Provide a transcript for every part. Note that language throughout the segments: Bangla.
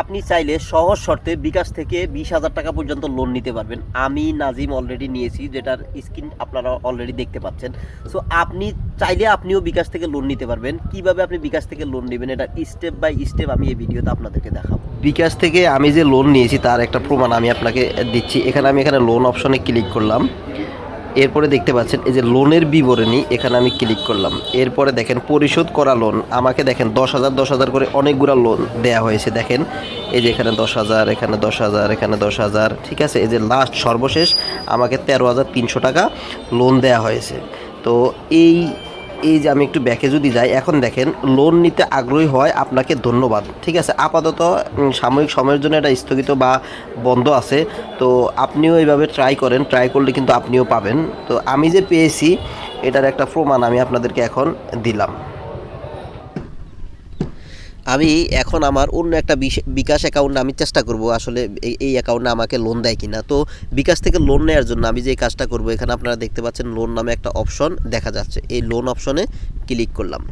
আপনি চাইলে সহজ শর্তে বিকাশ থেকে বিশ হাজার টাকা পর্যন্ত লোন নিতে পারবেন। আমি নাজিম অলরেডি নিয়েছি, যেটার স্ক্রিন আপনারা অলরেডি দেখতে পাচ্ছেন। সো আপনি চাইলে আপনিও বিকাশ থেকে লোন নিতে পারবেন। কীভাবে আপনি বিকাশ থেকে লোন নেবেন, এটা স্টেপ বাই স্টেপ আমি এই ভিডিওতে আপনাদেরকে দেখাবো। বিকাশ থেকে আমি যে লোন নিয়েছি, তার একটা প্রমাণ আমি আপনাকে দিচ্ছি। এখানে আমি এখানে লোন অপশনে ক্লিক করলাম। এরপরে দেখতে পাচ্ছেন, এই যে লোনের বিবরণী, এখানে আমি ক্লিক করলাম। এরপরে দেখেন, পরিশোধ করা লোন আমাকে দেখেন দশ হাজার দশ হাজার করে অনেকগুলো লোন দেয়া হয়েছে। দেখেন, এই যে এখানে দশ হাজার, এখানে দশ হাজার, এখানে দশ হাজার, ঠিক আছে? এই যে লাস্ট সর্বশেষ, আমাকে তেরো হাজার তিনশো টাকা লোন দেয়া হয়েছে। তো এই এই যে আমি একটু ব্যাকে যদি যাই, এখন দেখেন লোন নিতে আগ্রহী হয়, আপনাকে ধন্যবাদ। ঠিক আছে? আপাতত সাময়িক সময়ের জন্য এটা স্থগিত বা বন্ধ আছে। তো আপনিও এইভাবে ট্রাই করেন ট্রাই করলে কিন্তু আপনিও পাবেন। তো আমি যে পেয়েছি, এটার একটা প্রমাণ আমি আপনাদেরকে এখন দিলাম। আমি এখন আমার অন্য একটা বিকাশ অ্যাকাউন্টে আমি চেষ্টা করব আসলে এই- অ্যাকাউন্টে আমাকে লোন দেয় কিনা। তো বিকাশ থেকে লোন নেওয়ার জন্য আমি যে কাজটা করব, এখানে আপনারা দেখতে পাচ্ছেন লোন নামে একটা অপশন দেখা যাচ্ছে। এই লোন অপশনে ক্লিক করলাম।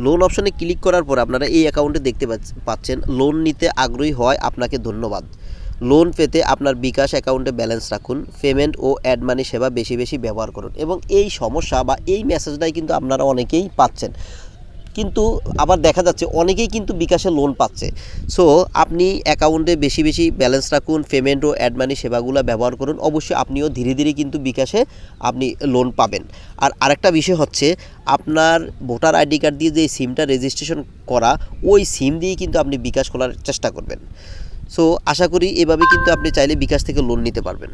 লোন অপশনে ক্লিক করার পর আপনারা এই অ্যাকাউন্টে দেখতে পাচ্ছ- পাচ্ছেন লোন নিতে আগ্রহী হয় আপনাকে ধন্যবাদ। লোন পেতে আপনার বিকাশ অ্যাকাউন্টে ব্যালেন্স রাখুন পেমেন্ট ও অ্যাড মানি সেবা বেশি বেশি ব্যবহার করুন এবং এই সমস্যা বা এই মেসেজটাই কিন্তু আপনারা অনেকেই পাচ্ছেন। কিন্তু আবার দেখা যাচ্ছে অনেকেই কিন্তু বিকাশে লোন পাচ্ছে। সো আপনি অ্যাকাউন্টে বেশি বেশি ব্যালেন্স রাখুন পেমেন্ট ও অ্যাড মানি সেবাগুলো ব্যবহার করুন, অবশ্যই আপনিও ধীরে ধীরে কিন্তু বিকাশে আপনি লোন পাবেন। আর আরেকটা বিষয় হচ্ছে, আপনার ভোটার আইডি কার্ড দিয়ে যে সিমটা রেজিস্ট্রেশন করা, ওই সিম দিয়ে কিন্তু আপনি বিকাশ খোলার চেষ্টা করবেন। সো আশা করি এভাবে কিন্তু আপনি চাইলে বিকাশ থেকে লোন নিতে পারবেন।